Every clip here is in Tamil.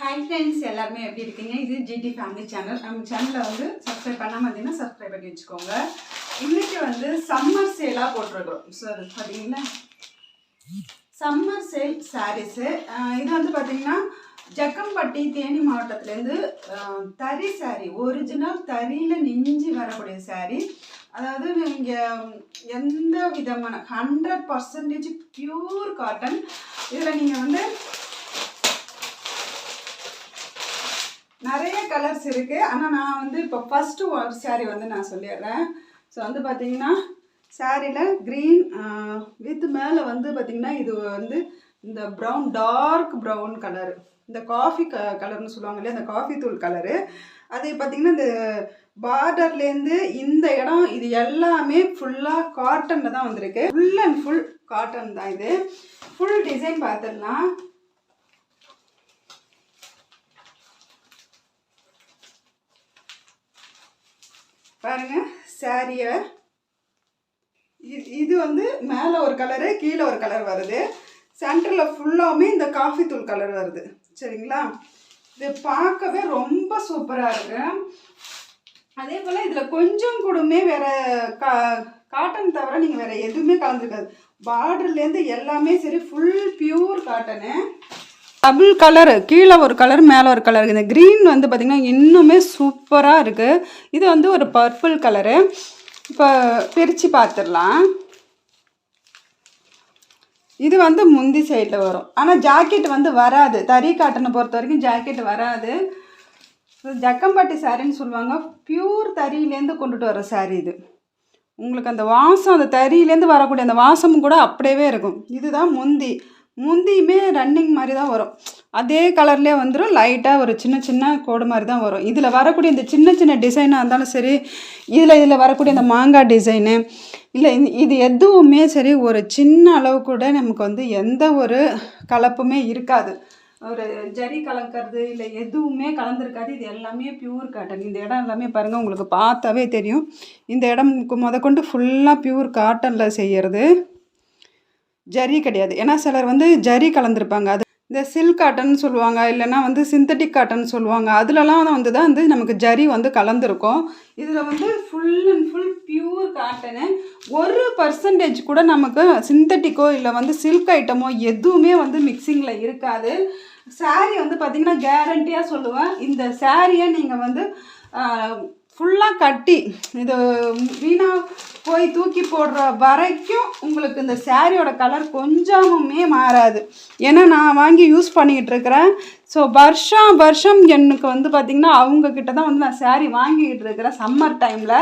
ஹாய் ஃப்ரெண்ட்ஸ் எல்லாருமே எப்படி இருக்கீங்க? இது ஜிடி ஃபேமிலி சேனல் நம்ம சேனலை வந்து சப்ஸ்கிரைப் பண்ணாமல் இருந்தீங்கன்னா சப்ஸ்கிரைப் பண்ணி வச்சுக்கோங்க. இன்னைக்கு வந்து சம்மர் சேலாக போட்டிருக்கிறோம். ஸோ அது பார்த்தீங்கன்னா சம்மர் சேல் சாரீஸு இது வந்து பார்த்தீங்கன்னா ஜக்கம்பட்டி தேனி மாவட்டத்துலேருந்து தறி சாரீ ஒரிஜினல் தறியில் நெஞ்சு வரக்கூடிய சாரீ அதாவது நீங்கள் எந்த விதமான ஹண்ட்ரட் பர்சன்டேஜ் பியூர் காட்டன் இதில் நீங்கள் வந்து கலர்ஸ் இருக்குது ஆனால் நான் வந்து இப்போ ஃபஸ்ட்டு ஒரு சாரீ வந்து நான் சொல்லிடுறேன். ஸோ வந்து பார்த்தீங்கன்னா சாரியில் க்ரீன் வித் மேலே வந்து பார்த்தீங்கன்னா இது வந்து இந்த ப்ரௌன் டார்க் ப்ரௌன் கலர் இந்த காஃபி க கலர்னு சொல்லுவாங்க இல்லையா? அந்த காஃபி தூள் கலரு அது பார்த்தீங்கன்னா இந்த பார்டர்லேருந்து இந்த இடம் இது எல்லாமே ஃபுல்லாக காட்டனில் தான் வந்திருக்கு. ஃபுல் அண்ட் ஃபுல் காட்டன் தான் இது. ஃபுல் டிசைன் பார்த்துடலாம். பாருங்க சாரியை இது வந்து மேலே ஒரு கலரு கீழே ஒரு கலர் வருது. சென்டரில் ஃபுல்லாகவுமே இந்த காஃபி தூள் கலர் வருது. சரிங்களா? இது பார்க்கவே ரொம்ப சூப்பராக இருக்கு. அதே போல் இதில் கொஞ்சம் கூடமே வேறு கா காட்டன் தவிர நீங்கள் வேறு எதுவுமே கலந்துருக்காது பார்டர்லேருந்து எல்லாமே சரி full pure cotton double colour கீழே ஒரு கலர் மேலே ஒரு கலர் இந்த க்ரீன் வந்து பார்த்திங்கன்னா இன்னுமே சூப்பராக இருக்குது இது வந்து ஒரு பர்பிள் கலரு இப்போ பிரித்து பார்த்துடலாம் இது வந்து முந்தி சைடில் வரும். ஆனால் ஜாக்கெட் வந்து வராது. தறி காட்டனை பொறுத்த வரைக்கும் ஜாக்கெட் வராது. ஜக்கம்பட்டி சாரின்னு சொல்லுவாங்க. பியூர் தறியிலேருந்து கொண்டுட்டு வர சாரி இது. உங்களுக்கு அந்த வாசம் அந்த தறியிலேருந்து வரக்கூடிய அந்த வாசமும் கூட அப்படியே இருக்கும். இதுதான் முந்தி. முந்தியுமே ரன்னிங் மாதிரி தான் வரும். அதே கலர்லேயே வந்துடும் லைட்டாக ஒரு சின்ன சின்ன கோடு மாதிரி தான் வரும். இதில் வரக்கூடிய இந்த சின்ன சின்ன டிசைனாக இருந்தாலும் சரி இதில் இதில் வரக்கூடிய இந்த மாங்காய் டிசைனு இல்லை இது எதுவுமே சரி ஒரு சின்ன அளவு கூட நமக்கு வந்து எந்த ஒரு கலப்புமே இருக்காது. ஒரு ஜரி கலக்கிறது இல்லை எதுவுமே கலந்துருக்காது. இது எல்லாமே பியூர் காட்டன் இந்த இடம் எல்லாமே பாருங்கள் உங்களுக்கு பார்த்தாவே தெரியும். இந்த இடம் கொண்டு ஃபுல்லாக பியூர் காட்டனில் செய்கிறது ஜரி கிடையாது. ஏன்னா சிலர் வந்து ஜரி கலந்துருப்பாங்க. அது இந்த சில்க் காட்டன் சொல்லுவாங்க இல்லைன்னா வந்து சிந்தட்டிக் காட்டன் சொல்லுவாங்க. அதுலலாம் வந்து தான் வந்து நமக்கு ஜரி வந்து கலந்துருக்கும். இதில் வந்து full and full pure cotton ஒரு பர்சன்டேஜ் கூட நமக்கு சிந்தட்டிக்கோ இல்லை வந்து சில்க் ஐட்டமோ எதுவுமே வந்து மிக்சிங்கில் இருக்காது. சாரீ வந்து பார்த்திங்கன்னா கேரண்டியாக சொல்லுவேன். இந்த சாரியை நீங்கள் வந்து ஃபுல்லாக கட்டி இது வீணாக போய் தூக்கி போடுற வரைக்கும் உங்களுக்கு இந்த சாரியோட கலர் கொஞ்சமுமே மாறாது. ஏன்னா நான் வாங்கி யூஸ் பண்ணிக்கிட்டு இருக்கிறேன். ஸோ வருஷம் வருஷம் எனக்கு வந்து பார்த்திங்கன்னா அவங்கக்கிட்ட தான் வந்து நான் saree வாங்கிக்கிட்டு இருக்கிறேன் சம்மர் டைமில்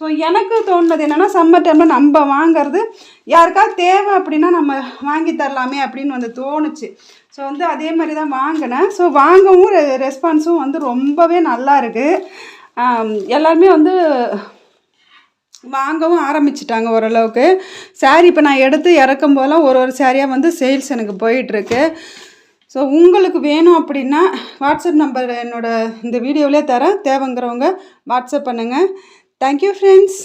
ஸோ எனக்கு தோணுது என்னென்னா சம்மர் டைமில் நம்ம வாங்கிறது யாருக்காவது தேவை அப்படின்னா நம்ம வாங்கி தரலாமே அப்படின்னு வந்து தோணுச்சு. ஸோ வந்து அதே மாதிரி தான் வாங்கினேன். ஸோ வாங்கவும் ரெஸ்பான்ஸும் வந்து ரொம்பவே நல்லா இருக்குது எல்லாருமே வந்து வாங்கவும் ஆரம்பிச்சிட்டாங்க ஓரளவுக்கு. saree இப்போ நான் எடுத்து இறக்கும் போதெல்லாம் ஒரு ஒரு சாரியாக வந்து சேல்ஸ் எனக்கு போயிட்டுருக்கு. ஸோ உங்களுக்கு வேணும் அப்படின்னா வாட்ஸ்அப் நம்பர் என்னோடய இந்த வீடியோவிலே தரேன். தேவைங்கிறவங்க வாட்ஸ்அப் பண்ணுங்கள் தேங்க்யூ ஃப்ரெண்ட்ஸ்